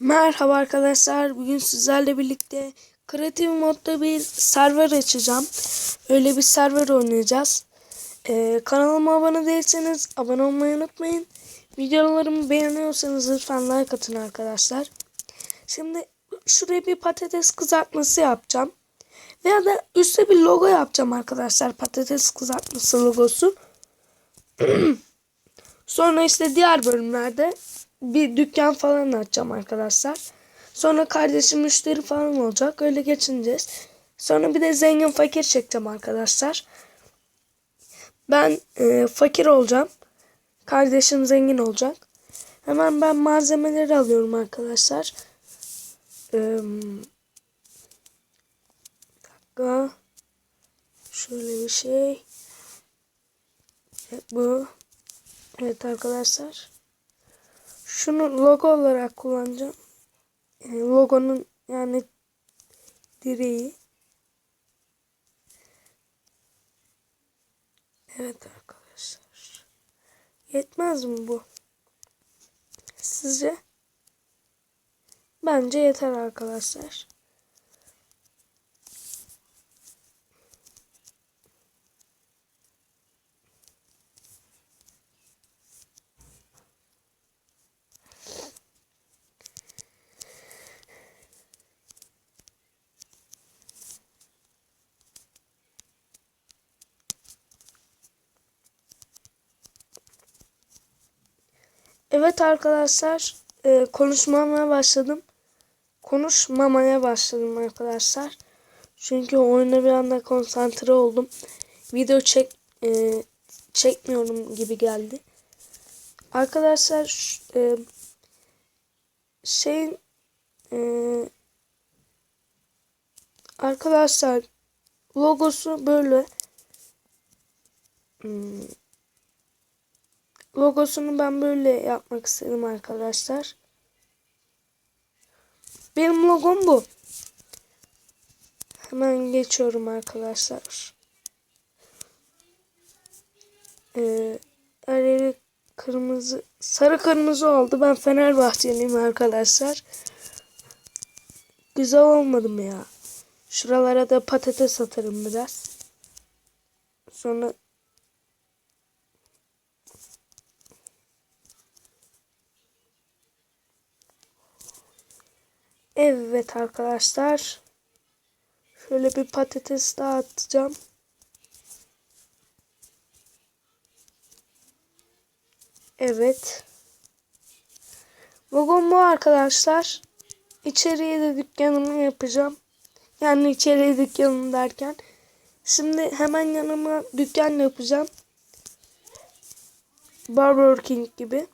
Merhaba arkadaşlar. Bugün sizlerle birlikte kreatif modda bir server açacağım. Öyle bir server oynayacağız. Ee, kanalıma abone değilseniz abone olmayı unutmayın. Videolarımı beğeniyorsanız lütfen like atın arkadaşlar. Şimdi şuraya bir patates kızartması yapacağım. Veya da üstte bir logo yapacağım arkadaşlar. Patates kızartması logosu. Sonra işte diğer bölümlerde bir dükkan falan açacağım arkadaşlar. Sonra kardeşim müşteri falan olacak. Öyle geçineceğiz. Sonra bir de zengin fakir çekeceğim arkadaşlar. Ben e, fakir olacağım. Kardeşim zengin olacak. Hemen ben malzemeleri alıyorum arkadaşlar. Ee, dakika. Şöyle bir şey. Evet, bu. Evet arkadaşlar. Şunu logo olarak kullanacağım. E, logonun yani direği. Evet arkadaşlar. Yetmez mi bu? Sizce? Bence yeter arkadaşlar. Evet arkadaşlar e, konuşmamaya başladım. Konuşmamaya başladım arkadaşlar. Çünkü oyuna bir anda konsantre oldum. Video çek e, çekmiyorum gibi geldi. Arkadaşlar e, şeyin e, arkadaşlar logosu böyle hmm, logosunu ben böyle yapmak istedim arkadaşlar. Benim logom bu. Hemen geçiyorum arkadaşlar. Ee, yeri kırmızı, sarı kırmızı oldu. Ben Fenerbahçeliyim arkadaşlar. Güzel olmadı mı ya? Şuralara da patates atarım biraz. Sonra Evet arkadaşlar. Şöyle bir patates daha atacağım. Evet. Logom bu arkadaşlar. İçeriye de dükkanımı yapacağım. Yani içeriye dükkanım derken. Şimdi hemen yanıma dükkan yapacağım. Burger King gibi.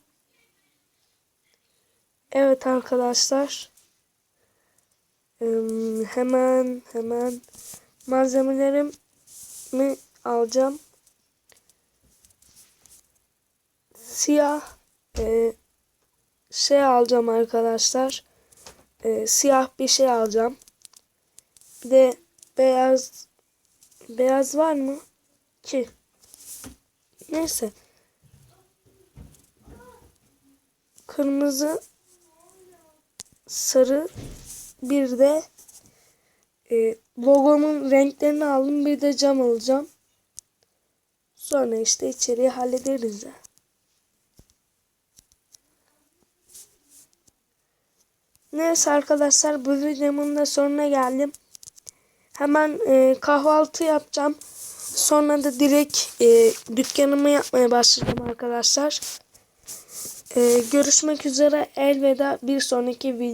Evet arkadaşlar. Hemen hemen malzemelerimi alacağım. Siyah e, şey alacağım arkadaşlar. E, siyah bir şey alacağım. Bir de beyaz beyaz var mı ki? Neyse. Kırmızı sarı bir de e, logomun renklerini aldım. Bir de cam alacağım. Sonra işte içeriği hallederiz ya. Neyse arkadaşlar bu videomun da sonuna geldim. Hemen e, kahvaltı yapacağım. Sonra da direkt e, dükkanımı yapmaya başlayacağım arkadaşlar. E, görüşmek üzere elveda bir sonraki video.